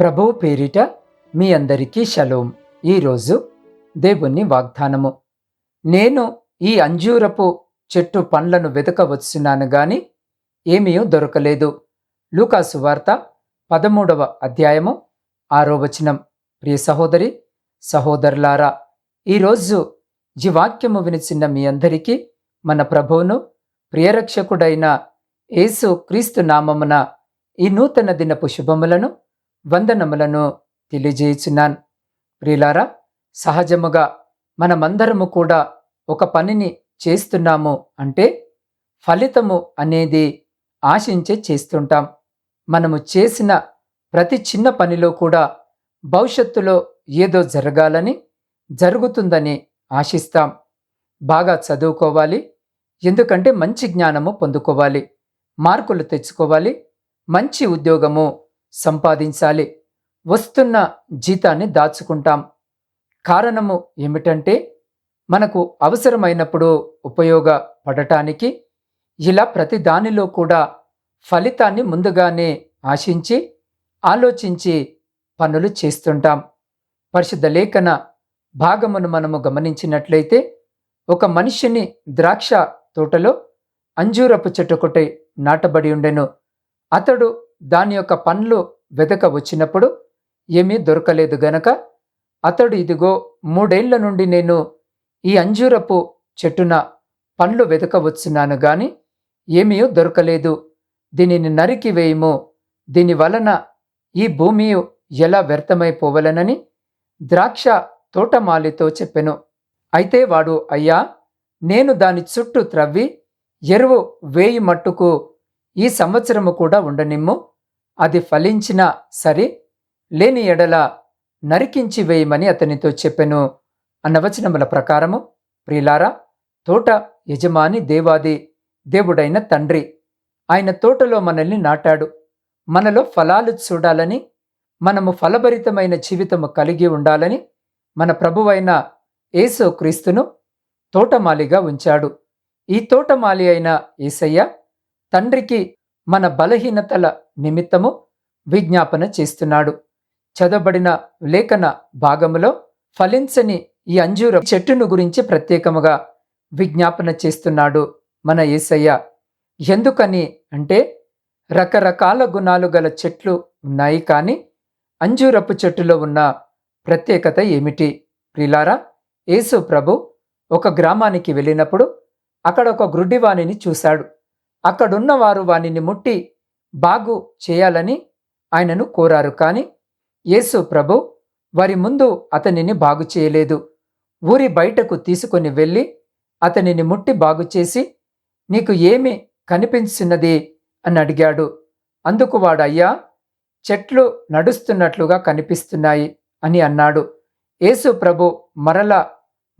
ప్రభువు పేరిట మీ అందరికీ షలోం. ఈరోజు దేవుని వాగ్దానము. నేను ఈ అంజూరపు చెట్టు పండ్లను వెతకవచ్చున్నాను గాని ఏమీ దొరకలేదు. లూకాసు వార్త పదమూడవ అధ్యాయము ఆరో వచనం. ప్రియ సహోదరి సహోదరులారా ఈరోజు ఈ వాక్యము వినిచిన మీ అందరికీ మన ప్రభువును ప్రియరక్షకుడైన యేసు క్రీస్తు నామమున ఈ నూతన దినపు శుభములను వందనములను తెలియజేయుచున్నాను. ప్రియులారా సహజముగా మనమందరము కూడా ఒక పనిని చేస్తున్నాము అంటే ఫలితము అనేది ఆశించే చేస్తుంటాం. మనము చేసిన ప్రతి చిన్న పనిలో కూడా భవిష్యత్తులో ఏదో జరగాలని జరుగుతుందని ఆశిస్తాం. బాగా చదువుకోవాలి ఎందుకంటే మంచి జ్ఞానము పొందుకోవాలి మార్కులు తెచ్చుకోవాలి మంచి ఉద్యోగము సంపాదించాలి. వస్తున్న జీతాన్ని దాచుకుంటాం. కారణము ఏమిటంటే మనకు అవసరమైనప్పుడు ఉపయోగపడటానికి ఇలా ప్రతి దానిలో కూడా ఫలితాన్ని ముందుగానే ఆశించి ఆలోచించి పనులు చేస్తుంటాం. పరిశుద్ధ లేఖన భాగమును మనము గమనించినట్లయితే ఒక మనిషిని ద్రాక్ష తోటలో అంజూరపు చెట్టుకొటి నాటబడి ఉండెను. అతడు దాని యొక్క పండ్లు వెదక వచ్చినప్పుడు ఏమీ దొరకలేదు గనక అతడు ఇదిగో మూడేళ్ళ నుండి నేను ఈ అంజూరపు చెట్టున పండ్లు వెతకవచ్చున్నాను గాని ఏమీ దొరకలేదు. దీనిని నరికి వేయము. దీని వలన ఈ భూమి ఎలా వ్యర్థమైపోవలనని ద్రాక్ష తోటమాలితో చెప్పెను. అయితే వాడు అయ్యా నేను దాని చుట్టూ త్రవ్వి ఎరువు వేయి మట్టుకు ఈ సంవత్సరము కూడా ఉండనిమ్ము. అది ఫలించినా సరే లేని ఎడల నరికించి వేయమని అతనితో చెప్పెను అన్నవచనముల ప్రకారము ప్రియులారా తోట యజమాని దేవాది దేవుడైన తండ్రి. ఆయన తోటలో మనల్ని నాటాడు. మనలో ఫలాలు చూడాలని మనము ఫలభరితమైన జీవితము కలిగి ఉండాలని మన ప్రభువైన యేసు క్రీస్తును తోటమాలిగా ఉంచాడు. ఈ తోటమాలి అయిన ఏసయ్య తండ్రికి మన బలహీనతల నిమిత్తము విజ్ఞాపన చేస్తున్నాడు. చదవబడిన లేఖన భాగములో ఫలించని ఈ అంజూర చెట్టును గురించి ప్రత్యేకముగా విజ్ఞాపన చేస్తున్నాడు మన ఏసయ్య. ఎందుకని అంటే రకరకాల గుణాలు గల చెట్లు ఉన్నాయి కానీ అంజూరపు చెట్టులో ఉన్న ప్రత్యేకత ఏమిటి? ప్రిలారా యేసు ప్రభు ఒక గ్రామానికి వెళ్ళినప్పుడు అక్కడ ఒక గ్రుడ్డివాణిని చూశాడు. అక్కడున్న వారు వానిని ముట్టి బాగు చేయాలని ఆయనను కోరారు. కానీ యేసు ప్రభు వారి ముందు అతనిని బాగు చేయలేదు. ఊరి బయటకు తీసుకొని వెళ్ళి అతనిని ముట్టి బాగు చేసి నీకు ఏమి కనిపించినది? అని అడిగాడు. అందుకు వాడయ్యా చెట్లు నడుస్తున్నట్లుగా కనిపిస్తున్నాయి అని అన్నాడు. యేసు ప్రభు మరల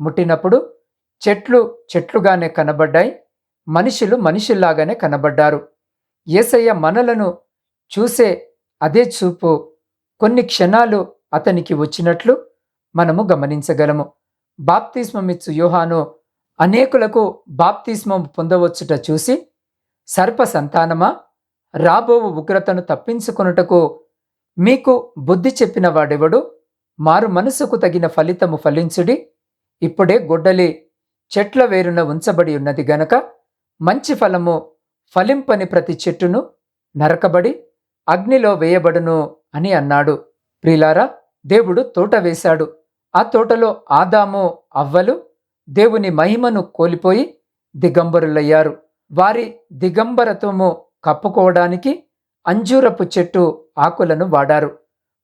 ముట్టినప్పుడు చెట్లు చెట్లుగానే కనబడ్డాయి. మనుషులు మనుషుల్లాగానే కనబడ్డారు. ఏసయ్య మనలను చూసే అదే చూపు కొన్ని క్షణాలు అతనికి వచ్చినట్లు మనము గమనించగలము. బాప్తిస్మమిచ్చు యోహాను అనేకులకు బాప్తిస్మం పొందవచ్చుట చూసి సర్ప సంతానమా? రాబోవు ఉగ్రతను తప్పించుకొనుటకు మీకు బుద్ధి చెప్పిన వాడెవడు? మారు మనసుకు తగిన ఫలితము ఫలించుడి. ఇప్పుడే గొడ్డలి చెట్ల వేరున ఉంచబడి ఉన్నది గనక మంచి ఫలము ఫలింపని ప్రతి చెట్టును నరకబడి అగ్నిలో వేయబడును అని అన్నాడు. ప్రిలారా దేవుడు తోట వేశాడు. ఆ తోటలో ఆదాము అవ్వలు దేవుని మహిమను కోల్పోయి దిగంబరులయ్యారు. వారి దిగంబరత్వము కప్పుకోవడానికి అంజూరపు చెట్టు ఆకులను వాడారు.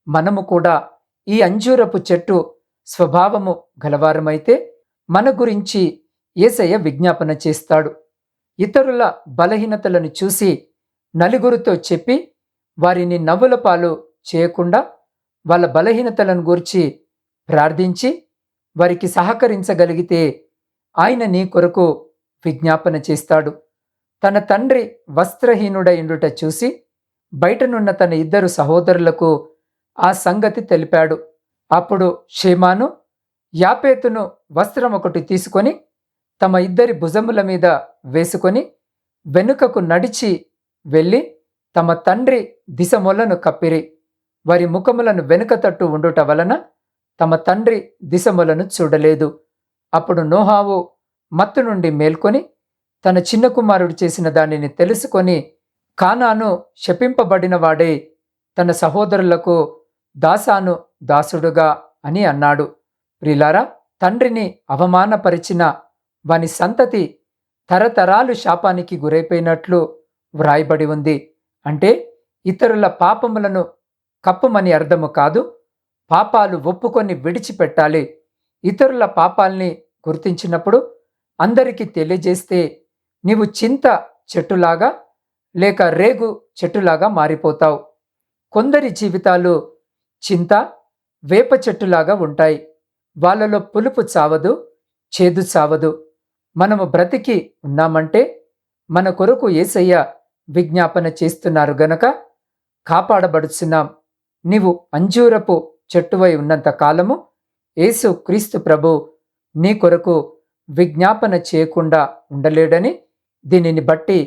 మనము కూడా ఈ అంజూరపు చెట్టు స్వభావము గలవారమైతే మన గురించి ఏసయ్య విజ్ఞాపన చేస్తాడు. ఇతరుల బలహీనతలను చూసి నలుగురితో చెప్పి వారిని నవ్వుల పాలు చేయకుండా వాళ్ళ బలహీనతలను గూర్చి ప్రార్థించి వారికి సహకరించగలిగితే ఆయన నీ కొరకు విజ్ఞాపన చేస్తాడు. తన తండ్రి వస్త్రహీనుడైండుట చూసి బయటనున్న తన ఇద్దరు సహోదరులకు ఆ సంగతి తెలిపాడు. అప్పుడు షేమాను యాపేతును వస్త్రం ఒకటి తీసుకొని తమ ఇద్దరి భుజముల మీద వేసుకొని వెనుకకు నడిచి వెళ్ళి తమ తండ్రి దిశమొలను కప్పిరి. వారి ముఖములను వెనుక తట్టు ఉండుట వలన తమ తండ్రి దిశములను చూడలేదు. అప్పుడు నోహావు మత్తు నుండి మేల్కొని తన చిన్న కుమారుడు చేసిన దానిని తెలుసుకొని కానాను శపింపబడినవాడే తన సహోదరులకు దాసాను దాసుడుగా అని అన్నాడు. ప్రిలారా తండ్రిని అవమానపరిచిన వాని సంతతి తరతరాలు శాపానికి గురైపోయినట్లు వ్రాయబడి ఉంది. అంటే ఇతరుల పాపములను కప్పమని అర్థము కాదు పాపాలు ఒప్పుకొని విడిచిపెట్టాలి. ఇతరుల పాపాల్ని గుర్తించినప్పుడు అందరికీ తెలియజేస్తే నీవు చింత చెట్టులాగా లేక రేగు చెట్టులాగా మారిపోతావు. కొందరి జీవితాలు చింత వేప చెట్టులాగా ఉంటాయి. వాళ్ళలో పులుపు చావదు చేదు చావదు. మనము బ్రతికి ఉన్నామంటే మన కొరకు ఏసయ్య విజ్ఞాపన చేస్తున్నారు గనక కాపాడబడుచున్నాం. నీవు అంజూరపు చెట్టువై ఉన్నంత కాలము యేసు క్రీస్తు ప్రభు నీ కొరకు విజ్ఞాపన చేయకుండా ఉండలేడని దీనిని బట్టి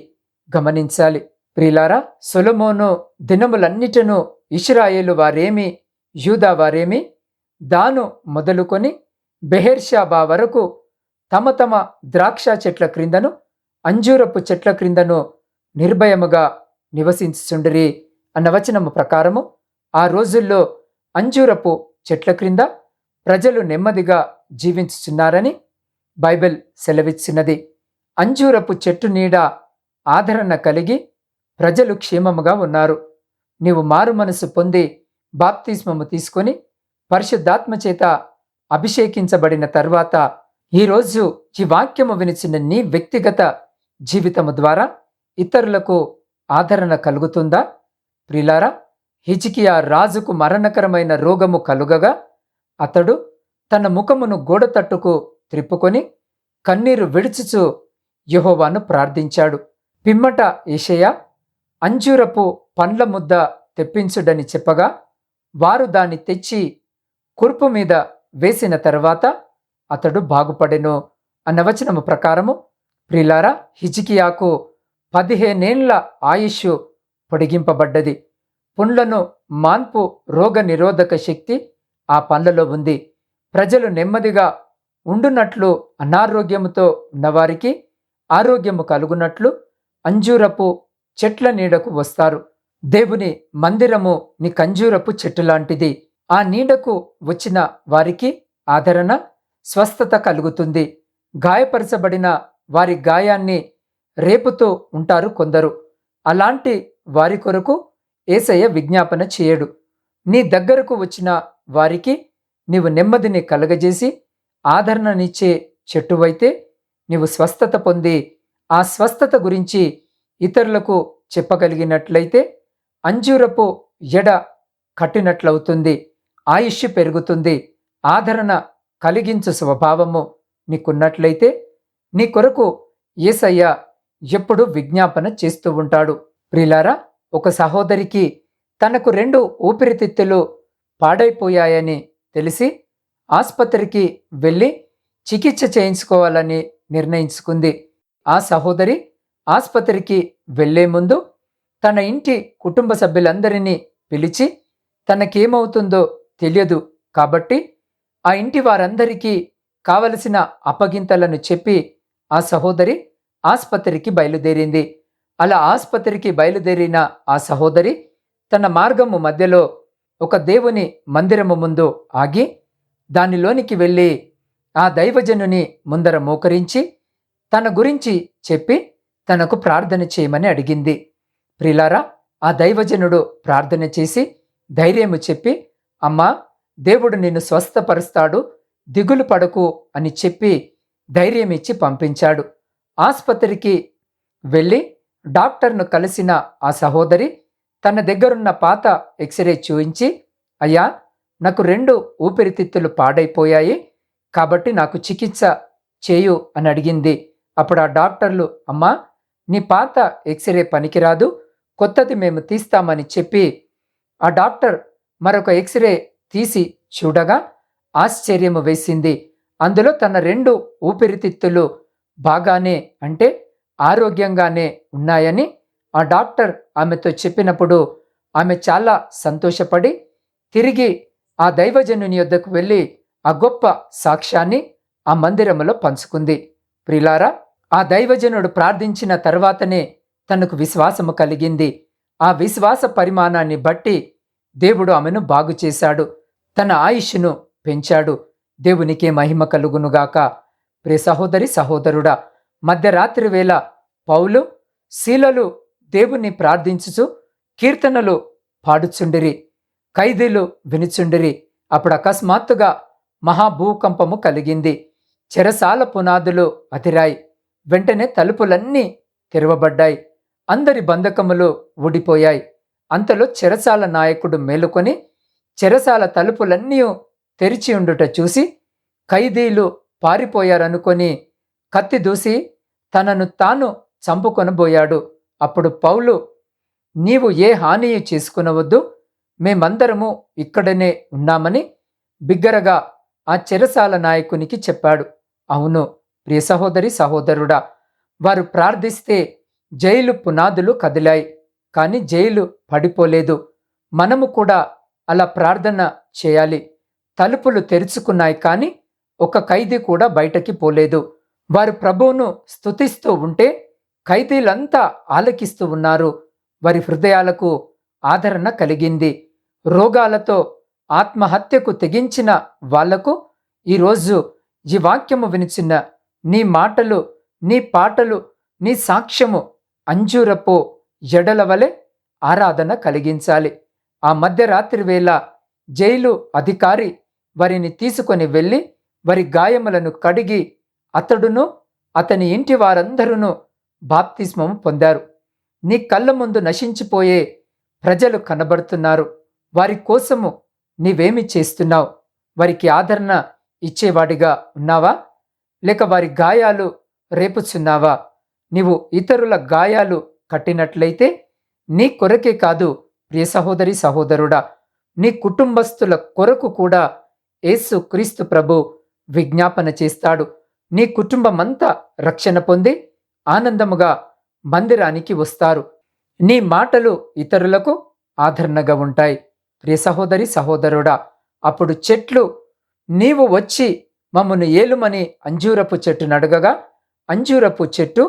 గమనించాలి. ప్రిలారా సొలమోను దినములన్నిటను ఇష్రాయేలు వారేమి యూదా వారేమి దాను మొదలుకొని బెహెర్షాబా వరకు తమ తమ ద్రాక్ష చెట్ల క్రిందను అంజూరపు చెట్ల క్రిందను నిర్భయముగా నివసించుచుండిరి అన్న వచనము ప్రకారము ఆ రోజుల్లో అంజూరపు చెట్ల క్రింద ప్రజలు నెమ్మదిగా జీవించుచున్నారని బైబిల్ సెలవిచ్చినది అంజూరపు చెట్టు నీడ ఆదరణ కలిగి ప్రజలు క్షేమముగా ఉన్నారు. నీవు మారు మనసు పొంది బాప్తిస్మము తీసుకొని పరిశుద్ధాత్మ చేత అభిషేకించబడిన తర్వాత ఈరోజు ఈ వాక్యము వినిచిన నీ వ్యక్తిగత జీవితము ద్వారా ఇతరులకు ఆదరణ కలుగుతుందా? ప్రిలారా హిజికియా రాజుకు మరణకరమైన రోగము కలుగగా అతడు తన ముఖమును గోడ తట్టుకు త్రిప్పుకొని కన్నీరు విడిచుచు యహోవాను ప్రార్థించాడు. పిమ్మట ఏషయ అంజూరపు పండ్ల ముద్ద తెప్పించుడని చెప్పగా వారు దాన్ని తెచ్చి కుర్పు మీద వేసిన తర్వాత అతడు బాగుపడెను అన్న వచనము ప్రకారము ప్రిలారా హిజికియాకు పదిహేనేండ్ల ఆయుష్ పొడిగింపబడ్డది. పుండ్లను మాన్పు రోగ నిరోధక శక్తి ఆ పండ్లలో ఉంది. ప్రజలు నెమ్మదిగా ఉండునట్లు అనారోగ్యముతో ఉన్నవారికి ఆరోగ్యము కలుగునట్లు అంజూరపు చెట్ల నీడకు వస్తారు. దేవుని మందిరము నీ కంజూరపు చెట్టు లాంటిది. ఆ నీడకు వచ్చిన వారికి ఆదరణ స్వస్థత కలుగుతుంది. గాయపరచబడిన వారి గాయాన్ని రేపుతూ ఉంటారు కొందరు. అలాంటి వారి కొరకు ఏసయ్య విజ్ఞాపన చేయడు. నీ దగ్గరకు వచ్చిన వారికి నీవు నెమ్మదిని కలగజేసి ఆదరణనిచ్చే చెట్టువైతే నీవు స్వస్థత పొంది ఆ స్వస్థత గురించి ఇతరులకు చెప్పగలిగినట్లయితే అంజూరపు ఎడ కట్టినట్లవుతుంది. ఆయుష్ పెరుగుతుంది. ఆదరణ కలిగించు స్వభావము నీకున్నట్లయితే నీ కొరకు ఏసయ్య ఎప్పుడు విజ్ఞాపన చేస్తూ ఉంటాడు. ప్రిలారా ఒక సహోదరికి తనకు రెండు ఊపిరితిత్తులు పాడైపోయాయని తెలిసి ఆసుపత్రికి వెళ్ళి చికిత్స చేయించుకోవాలని నిర్ణయించుకుంది. ఆ సహోదరి ఆసుపత్రికి వెళ్ళే ముందు తన ఇంటి కుటుంబ సభ్యులందరినీ పిలిచి తనకేమవుతుందో తెలియదు కాబట్టి ఆ ఇంటి వారందరికీ కావలసిన అప్పగింతలను చెప్పి ఆ సహోదరి ఆసుపత్రికి బయలుదేరింది. అలా ఆసుపత్రికి బయలుదేరిన ఆ సహోదరి తన మార్గము మధ్యలో ఒక దేవుని మందిరము ముందు ఆగి దానిలోనికి వెళ్ళి ఆ దైవజనుని ముందర మోకరించి తన గురించి చెప్పి తనకు ప్రార్థన చేయమని అడిగింది. ప్రిలారా ఆ దైవజనుడు ప్రార్థన చేసి ధైర్యము చెప్పి అమ్మా దేవుడు నిన్ను స్వస్థపరుస్తాడు దిగులు పడకు అని చెప్పి ధైర్యమిచ్చి పంపించాడు. ఆసుపత్రికి వెళ్ళి డాక్టర్ను కలిసిన ఆ సహోదరి తన దగ్గరున్న పాత ఎక్స్రే చూయించి అయ్యా నాకు రెండు ఊపిరితిత్తులు పాడైపోయాయి కాబట్టి నాకు చికిత్స చేయు అని అడిగింది. అప్పుడు ఆ డాక్టర్లు అమ్మా నీ పాత ఎక్స్రే పనికిరాదు కొత్తది మేము తీస్తామని చెప్పి ఆ డాక్టర్ మరొక ఎక్స్రే తీసి చూడగా ఆశ్చర్యము వేసింది. అందులో తన రెండు ఊపిరితిత్తులు బాగానే అంటే ఆరోగ్యంగానే ఉన్నాయని ఆ డాక్టర్ ఆమెతో చెప్పినప్పుడు ఆమె చాలా సంతోషపడి తిరిగి ఆ దైవజనుని యొద్దకు వెళ్ళి ఆ గొప్ప సాక్ష్యాన్ని ఆ మందిరములో పంచుకుంది. ప్రిలారా ఆ దైవజనుడు ప్రార్థించిన తర్వాతనే తనకు విశ్వాసము కలిగింది. ఆ విశ్వాస పరిమాణాన్ని బట్టి దేవుడు ఆమెను బాగు చేశాడు. తన ఆయుష్ను పెంచాడు. దేవునికే మహిమ కలుగునుగాక. ప్రియ సహోదరి సహోదరుడా మధ్యరాత్రి వేళ పౌలు శీలలు దేవుణ్ణి ప్రార్థించుచు కీర్తనలు పాడుచుండిరి ఖైదీలు వినుచుండిరి. అప్పుడు అకస్మాత్తుగా మహాభూకంపము కలిగింది. చెరసాల పునాదులు అతిరాయి. వెంటనే తలుపులన్నీ తెరవబడ్డాయి. అందరి బంధకములు ఊడిపోయాయి. అంతలో చెరసాల నాయకుడు మేలుకొని చెరసాల తలుపులన్నీ తెరిచి ఉండుట చూసి ఖైదీలు పారిపోయారనుకొని కత్తి దూసి తనను తాను చంపుకొనబోయాడు అప్పుడు పౌలు నీవు ఏ హాని చేసుకునవద్దు మేమందరము ఇక్కడనే ఉన్నామని బిగ్గరగా ఆ చెరసాల నాయకునికి చెప్పాడు. అవును ప్రియ సహోదరి సహోదరుడా వారు ప్రార్థిస్తే జైలు పునాదులు కదిలాయి కానీ జైలు పడిపోలేదు. మనము కూడా అలా ప్రార్థన చేయాలి. తలుపులు తెరుచుకున్నాయి కానీ ఒక ఖైదీ కూడా బయటకి పోలేదు. వారు ప్రభువును స్తుతిస్తూ ఉంటే ఖైదీలంతా ఆలకిస్తూ ఉన్నారు. వారి హృదయాలకు ఆదరణ కలిగింది. రోగాలతో ఆత్మహత్యకు తెగించిన వాళ్ళకు ఈరోజు ఈ వాక్యము వినిచిన నీ మాటలు నీ పాటలు నీ సాక్ష్యము అంజూరపు ఎడలవలే ఆరాధన కలిగించాలి. ఆ మధ్యరాత్రి వేళ జైలు అధికారి వారిని తీసుకొని వెళ్ళి వారి గాయములను కడిగి అతడును అతని ఇంటి వారందరూ బాప్తిస్మము పొందారు. నీ కళ్ళ ముందు నశించిపోయే ప్రజలు కనబడుతున్నారు. వారి కోసము నీవేమి చేస్తున్నావు? వారికి ఆదరణ ఇచ్చేవాడిగా ఉన్నావా? లేక వారి గాయాలు రేపుచున్నావా? నీవు ఇతరుల గాయాలు కట్టినట్లయితే నీ కొరకే కాదు ప్రియ సహోదరి సహోదరుడా నీ కుటుంబస్తుల కొరకు కూడా యేసు క్రీస్తు ప్రభు విజ్ఞాపన చేస్తాడు. నీ కుటుంబమంతా రక్షణ పొంది ఆనందముగా మందిరానికి వస్తారు. నీ మాటలు ఇతరులకు ఆదరణగా ఉంటాయి. ప్రియ సహోదరి సహోదరుడా అప్పుడు చెట్లు నీవు వచ్చి మమ్మను ఏలుమని అంజూరపు చెట్టు నడగగా అంజూరపు చెట్టు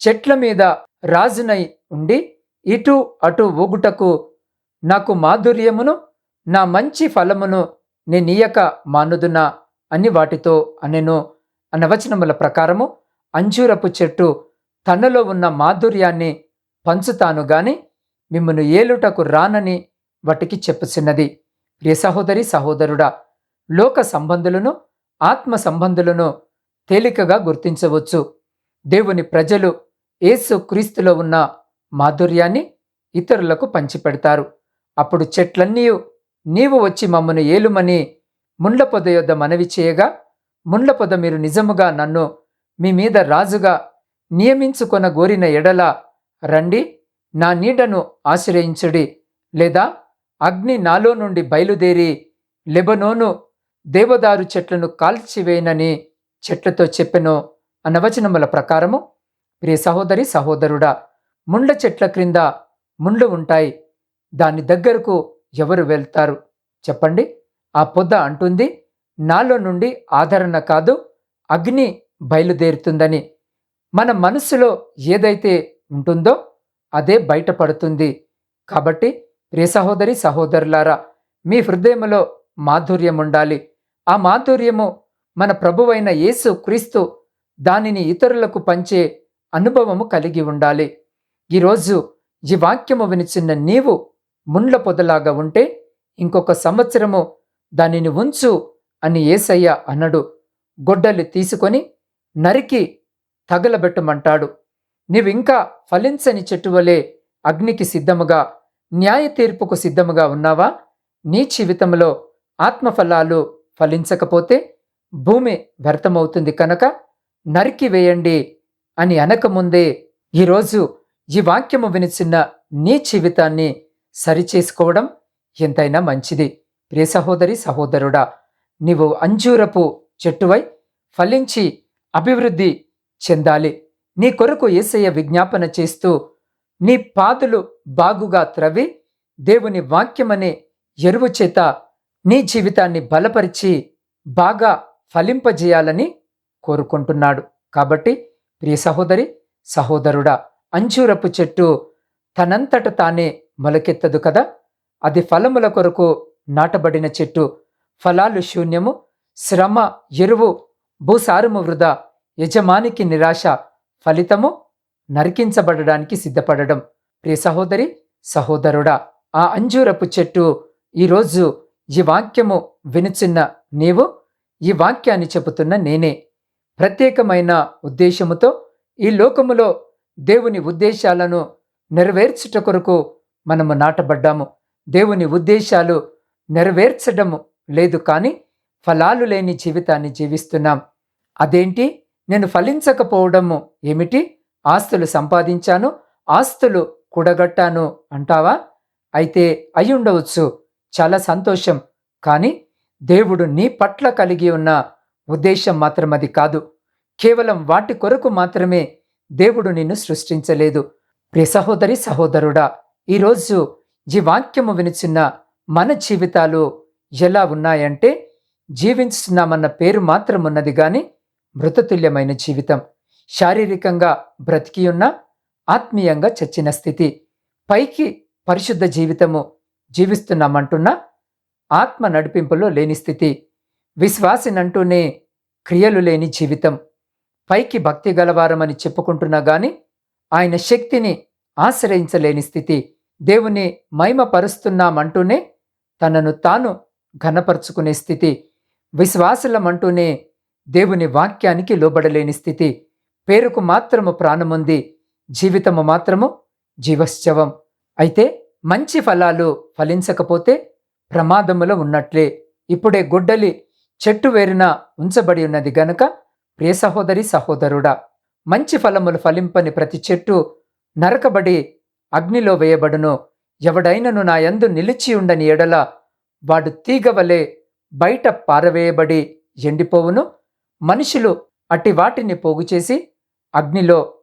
చెట్ల మీద రాజునై ఉండి ఇటు అటు ఊగుటకు నాకు మాధుర్యమును నా మంచి ఫలమును నేనీయక మానుదునా అని వాటితో అనెను. అనవచనముల ప్రకారము అంజూరపు చెట్టు తనలో ఉన్న మాధుర్యాన్ని పంచుతాను గాని మిమ్మను ఏలుటకు రానని వాటికి చెప్పుచున్నది ప్రియ సహోదరి సహోదరుడా లోక సంబంధులను ఆత్మ సంబంధులను తేలికగా గుర్తించవచ్చు. దేవుని ప్రజలు ఏసు క్రీస్తులో ఉన్న మాధుర్యాన్ని ఇతరులకు పంచిపెడతారు. అప్పుడు చెట్లన్నీ నీవు వచ్చి మమ్మను ఏలుమని ముండ్ల పొద యొద్ద మనవి చేయగా ముండ్ల పొద మీరు నిజముగా నన్ను మీ మీద రాజుగా నియమించుకొన గోరిన ఎడల రండి నా నీడను ఆశ్రయించుడి. లేదా అగ్ని నాలో నుండి బయలుదేరి లెబనోను దేవదారు చెట్లను కాల్చివేయనని చెట్లతో చెప్పెను అనవచనముల ప్రకారము. ప్రియ సహోదరి సహోదరుడా ముండ్ల చెట్ల క్రింద ముండ్లు ఉంటాయి. దాని దగ్గరకు ఎవరు వెళ్తారు? చెప్పండి. ఆ పొద్ద అంటుంది నాలో నుండి ఆదరణ కాదు అగ్ని బయలుదేరుతుందని. మన మనస్సులో ఏదైతే ఉంటుందో అదే బయటపడుతుంది. కాబట్టి ప్రియ సహోదరి సహోదరులారా మీ హృదయములో మాధుర్యం ఉండాలి. ఆ మాధుర్యము మన ప్రభువైన యేసు క్రీస్తు దానిని ఇతరులకు పంచే అనుభవము కలిగి ఉండాలి. ఈరోజు ఈ వాక్యము వినిచిన్న నీవు ముండ్ల పొదలాగా ఉంటే ఇంకొక సంవత్సరము దానిని ఉంచు అని ఏసయ్య అన్నడు గొడ్డలి తీసుకొని నరికి తగలబెట్టమంటాడు. నీవింకా ఫలించని చెట్టువలే అగ్నికి సిద్ధముగా న్యాయ తీర్పుకు సిద్ధముగా ఉన్నావా? నీ జీవితంలో ఆత్మఫలాలు ఫలించకపోతే భూమి వ్యర్థమవుతుంది కనుక నరికి వేయండి అని అనకముందే ఈరోజు ఈ వాక్యము వినిచిన్న నీ జీవితాన్ని సరిచేసుకోవడం ఎంతైనా మంచిది. ప్రియ సహోదరి సహోదరుడా నీవు అంజూరపు చెట్టువై ఫలించి అభివృద్ధి చెందాలి. నీ కొరకు ఏసయ్య విజ్ఞాపన చేస్తూ నీ పాదులు బాగుగా త్రవి దేవుని వాక్యమనే ఎరువు చేత నీ జీవితాన్ని బలపరిచి బాగా ఫలింపజేయాలని కోరుకుంటున్నాడు. కాబట్టి ప్రియ సహోదరి సహోదరుడా అంజూరపు చెట్టు తనంతట తానే మొలకెత్తదు కదా? అది ఫలముల కొరకు నాటబడిన చెట్టు. ఫలాలు శూన్యము శ్రమ ఎరువు భూసారము వృధా యజమానికి నిరాశ ఫలితము నరికించబడడానికి సిద్ధపడడం. ప్రియ సహోదరి సహోదరుడా ఆ అంజూరపు చెట్టు ఈరోజు ఈ వాక్యము వినుచున్న నీవు ఈ వాక్యాన్ని చెబుతున్న నేనే. ప్రత్యేకమైన ఉద్దేశముతో ఈ లోకములో దేవుని ఉద్దేశాలను నెరవేర్చుట కొరకు మనము నాటబడ్డాము. దేవుని ఉద్దేశాలు నెరవేర్చడము లేదు కానీ ఫలాలు లేని జీవితాన్ని జీవిస్తున్నాం. అదేంటి? నేను ఫలించకపోవడము ఏమిటి? ఆస్తులు సంపాదించాను ఆస్తులు కూడగట్టాను అంటావా? అయితే అయి ఉండవచ్చు. చాలా సంతోషం. కానీ దేవుడు నీ పట్ల కలిగి ఉన్న ఉద్దేశం మాత్రం అది కాదు. కేవలం వాటి కొరకు మాత్రమే దేవుడు నిన్ను సృష్టించలేదు. ప్రియ సహోదరి సహోదరుడా ఈరోజు ఈ వాక్యము వినిచిన్న మన జీవితాలు ఎలా ఉన్నాయంటే జీవించున్నామన్న పేరు మాత్రం ఉన్నది కానీ మృతతుల్యమైన జీవితం. శారీరకంగా బ్రతికి ఉన్న ఆత్మీయంగా చచ్చిన స్థితి. పైకి పరిశుద్ధ జీవితము జీవిస్తున్నామంటున్నా ఆత్మ నడిపింపులో లేని స్థితి. విశ్వాసినంటూనే క్రియలు లేని జీవితం. పైకి భక్తి గలవారమని చెప్పుకుంటున్నా గాని ఆయన శక్తిని ఆశ్రయించలేని స్థితి దేవుని మహిమపరుస్తున్నామంటూనే తనను తాను ఘనపరుచుకునే స్థితి విశ్వాసులమంటూనే దేవుని వాక్యానికి లోబడలేని స్థితి. పేరుకు మాత్రము ప్రాణముంది జీవితము మాత్రము జీవశ్చవం. అయితే మంచి ఫలాలు ఫలించకపోతే ప్రమాదములో ఉన్నట్లే. ఇప్పుడే గుడ్డలి చెట్టు వేరున ఉంచబడి ఉన్నది గనక ప్రియ సహోదరి సహోదరుడా మంచి ఫలములు ఫలింపని ప్రతి చెట్టు నరకబడి అగ్నిలో వేయబడును. ఎవడైనను నా యందు నిలిచి ఉండని ఎడల వాడు తీగవలే బయట పారవేయబడి ఎండిపోవును. మనుషులు అట్టి వాటిని పోగుచేసి అగ్నిలో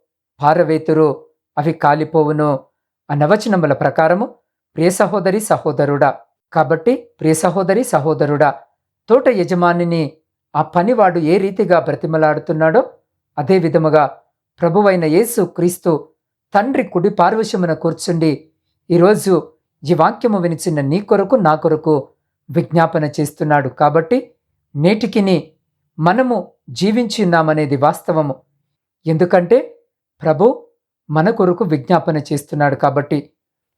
పారవేతురు అవి కాలిపోవును అనవచనముల ప్రకారము ప్రియ సహోదరి సహోదరుడా. కాబట్టి ప్రియ సహోదరి సహోదరుడా తోట యజమానిని ఆ పనివాడు ఏ రీతిగా బ్రతిమలాడుతున్నాడో అదే విధముగా ప్రభువైన యేసు క్రీస్తు తండ్రి కుడి పార్వశమున కూర్చుండి ఈరోజు ఈ వాక్యము వినిచిన నీ కొరకు నా కొరకు విజ్ఞాపన చేస్తున్నాడు. కాబట్టి నేటికిని మనము జీవించి ఉన్నామనేది వాస్తవము. ఎందుకంటే ప్రభు మన కొరకు విజ్ఞాపన చేస్తున్నాడు కాబట్టి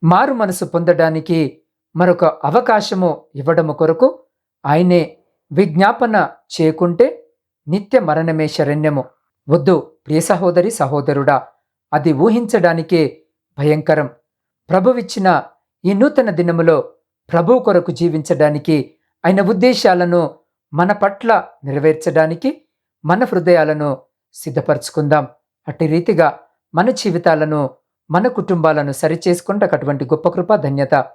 మారు మనసు పొందడానికి మరొక అవకాశము ఇవ్వడము కొరకు ఆయనే విజ్ఞాపన చేయకుంటే నిత్య మరణమే శరణ్యము. వద్దు ప్రియ సహోదరి సహోదరుడా అది ఊహించడానికే భయంకరం. ప్రభువిచ్చిన ఈ నూతన దినములో ప్రభు కొరకు జీవించడానికి ఆయన ఉద్దేశాలను మన పట్ల నెరవేర్చడానికి మన హృదయాలను సిద్ధపరచుకుందాం. అట్టి రీతిగా మన జీవితాలను మన కుటుంబాలను సరిచేసుకుంటే అటువంటి గొప్ప కృప ధన్యత.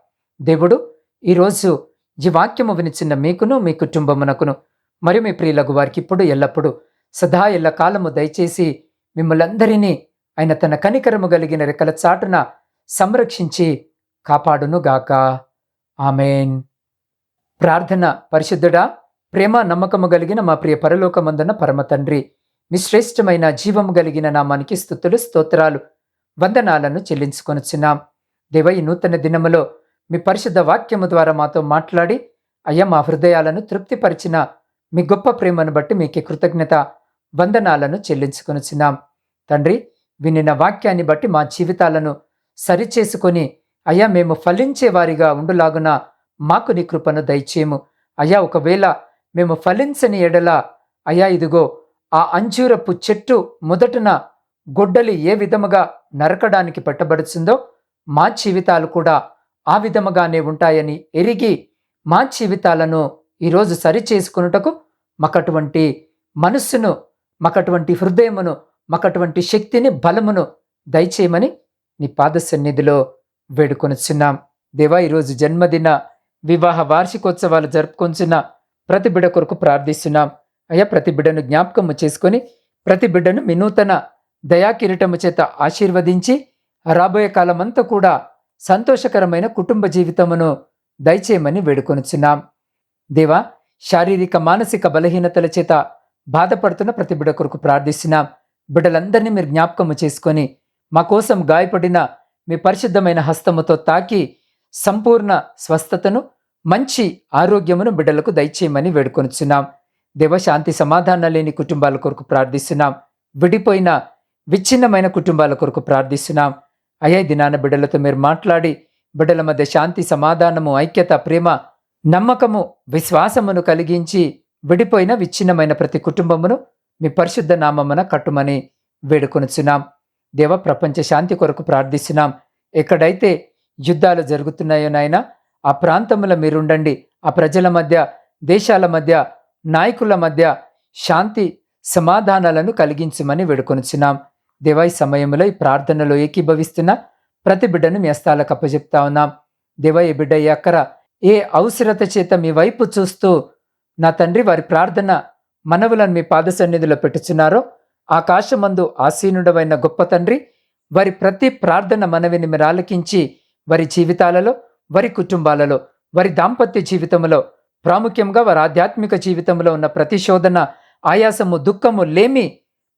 దేవుడు ఈరోజు ఈ వాక్యము వినిచిన మీకును మీ కుటుంబమునకును మరియు మీ ప్రియులకు వారికి ఇప్పుడు ఎల్లప్పుడూ సదా ఎల్ల కాలము దయచేసి మిమ్మలందరినీ ఆయన తన కనికరము కలిగిన రెక్కల చాటున సంరక్షించి కాపాడునుగాక. ఆమెన్. ప్రార్థన పరిశుద్ధుడా ప్రేమ నమ్మకము కలిగిన మా ప్రియ పరలోకమందన పరమతండ్రి మీ శ్రేష్టమైన జీవము కలిగిన నామానికి స్థుతులు స్తోత్రాలు వందనాలను చెల్లించుకొనుచున్నాం. దేవ ఈ నూతన దినములో మీ పరిశుద్ధ వాక్యము ద్వారా మాతో మాట్లాడి అయ్యా మా హృదయాలను తృప్తిపరిచిన మీ గొప్ప ప్రేమను బట్టి మీకు కృతజ్ఞత వందనాలను చెల్లించుకొనిచున్నాం. తండ్రి వినిన వాక్యాన్ని బట్టి మా జీవితాలను సరిచేసుకొని అయ్యా మేము ఫలించే వారిగా ఉండులాగున మాకు నీ కృపను దయచేయము. అయ్యా ఒకవేళ మేము ఫలించని ఎడల అయ్యా ఇదిగో ఆ అంజూరపు చెట్టు మొదటన గొడ్డలి ఏ విధముగా నరకడానికి పెట్టబడుతుందో మా జీవితాలు కూడా ఆ విధముగానే ఉంటాయని ఎరిగి మా జీవితాలను ఈరోజు సరిచేసుకున్నటకు మాకటువంటి మనస్సును మాకటువంటి హృదయమును మాకటువంటి శక్తిని బలమును దయచేయమని నీ పాద సన్నిధిలో వేడుకొనిచున్నాం. దేవా ఈరోజు జన్మదిన వివాహ వార్షికోత్సవాలు జరుపుకొంచున్న ప్రతి బిడ కొరకు ప్రార్థిస్తున్నాం. అయ్యా ప్రతి బిడ్డను జ్ఞాపకము చేసుకొని ప్రతి బిడ్డను వినూతన దయాకిరీటము చేత ఆశీర్వదించి రాబోయే కాలమంతా కూడా సంతోషకరమైన కుటుంబ జీవితమును దయచేయమని వేడుకొనుచున్నాం. దేవా శారీరక మానసిక బలహీనతల చేత బాధపడుతున్న ప్రతి బిడ కొరకు ప్రార్థిస్తున్నాం. బిడ్డలందరినీ మీరు జ్ఞాపకము చేసుకొని మా కోసం గాయపడిన మీ పరిశుద్ధమైన హస్తముతో తాకి సంపూర్ణ స్వస్థతను మంచి ఆరోగ్యమును బిడ్డలకు దయచేయమని వేడుకొనుచున్నాం. దేవ శాంతి సమాధానం లేని కుటుంబాల కొరకు ప్రార్థిస్తున్నాం. విడిపోయిన విచ్ఛిన్నమైన కుటుంబాల కొరకు ప్రార్థిస్తున్నాం. అయ్యా ఈ దినాన బిడ్డలతో మీరు మాట్లాడి బిడ్డల మధ్య శాంతి సమాధానము ఐక్యత ప్రేమ నమ్మకము విశ్వాసమును కలిగించి విడిపోయిన విచ్ఛిన్నమైన ప్రతి కుటుంబమును మీ పరిశుద్ధ నామమున కట్టుమని వేడుకొనుచున్నాం. దేవ ప్రపంచ శాంతి కొరకు ప్రార్థిస్తున్నాం. ఎక్కడైతే యుద్ధాలు జరుగుతున్నాయో నాయన ఆ ప్రాంతముల మీరుండండి. ఆ ప్రజల మధ్య దేశాల మధ్య నాయకుల మధ్య శాంతి సమాధానాలను కలిగించమని వేడుకొనుచున్నాం. దేవా సమయంలో ఈ ప్రార్థనలో ఏకీభవిస్తున్న ప్రతి బిడ్డను మీ హస్తాలకు అప్పచెప్తా ఉన్నాం. దేవా బిడ్డ ఈ అక్కర ఏ అవసరత చేత మీ వైపు చూస్తూ నా తండ్రి వారి ప్రార్థన మనవులను మీ పాద సన్నిధిలో పెట్టుచున్నారో ఆకాశమందు ఆసీనుడమైన గొప్ప తండ్రి వారి ప్రతి ప్రార్థన మనవిని మీరు ఆలకించి వారి జీవితాలలో వారి కుటుంబాలలో వారి దాంపత్య జీవితంలో ప్రాముఖ్యంగా వారి ఆధ్యాత్మిక జీవితంలో ఉన్న ప్రతిశోధన ఆయాసము దుఃఖము లేమి